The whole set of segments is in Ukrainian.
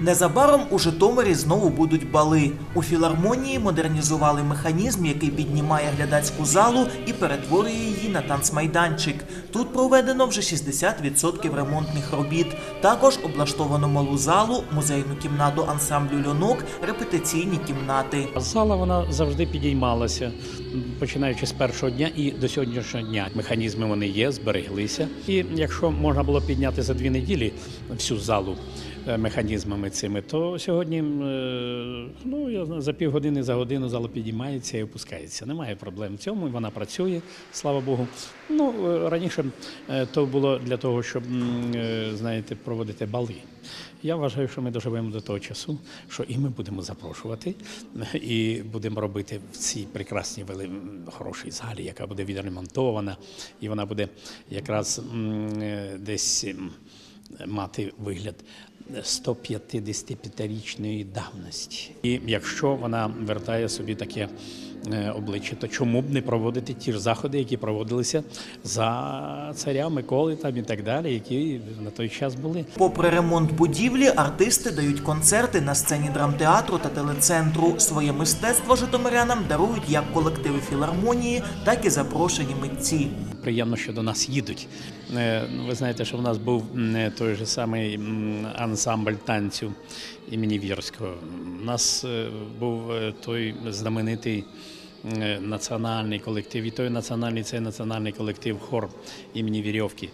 Незабаром у Житомирі знову будуть бали. У філармонії модернізували механізм, який піднімає глядацьку залу і перетворює її на танцмайданчик. Тут проведено вже 60% ремонтних робіт. Також облаштовано малу залу, музейну кімнату ансамблю льонок, репетиційні кімнати. Зала вона завжди підіймалася, починаючи з першого дня і до сьогоднішнього дня. Механізми вони є, збереглися. І якщо можна було підняти за дві неділі всю залу е, механізмами цими, то сьогодні е, ну, за півгодини, за годину зала підіймається і опускається. Немає проблем в цьому, вона працює, слава Богу. Ну, е, раніше е, то було для того, щоб знаєте, проводити бали. Я вважаю, що ми доживемо до того часу, що і ми будемо запрошувати, і будемо робити в цій прекрасній вели- хорошій залі, яка буде відремонтована, і вона буде якраз десь мати вигляд 155-річної давності. І якщо вона вертає собі таке обличчя, то чому б не проводити ті ж заходи, які проводилися за царя Миколи там і так далі, які на той час були. Попри ремонт будівлі, артисти дають концерти на сцені драмтеатру та телецентру. Своє мистецтво житомирянам дарують як колективи філармонії, так і запрошені митці. Приємно, що до нас їдуть. Е, ну, Ви знаєте, що в нас був е, той же самий ансамбль танцю імені Вірського. У нас е, був е, той знаменитий е, національний колектив, і той національний цей національний колектив хор імені Вірьовки.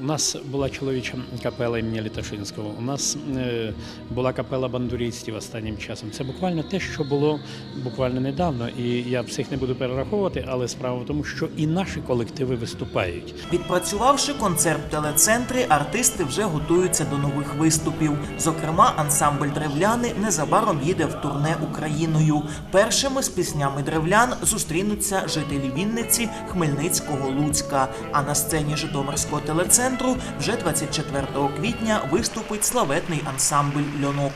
У нас була чоловіча капела імені Літашинського. У нас е, була капела бандурістів останнім часом. Це буквально те, що було буквально недавно. І я всіх не буду перераховувати, але справа в тому, що і наші колективи виступають. Відпрацювавши концерт в телецентрі, артисти вже готуються до нових виступів. Зокрема, ансамбль древляни незабаром їде в турне Україною. Першими з піснями древлян зустрінуться жителі Вінниці, Хмельницького, Луцька. А на сцені Житомирського телецентру вже 24 квітня виступить славетний ансамбль льонок.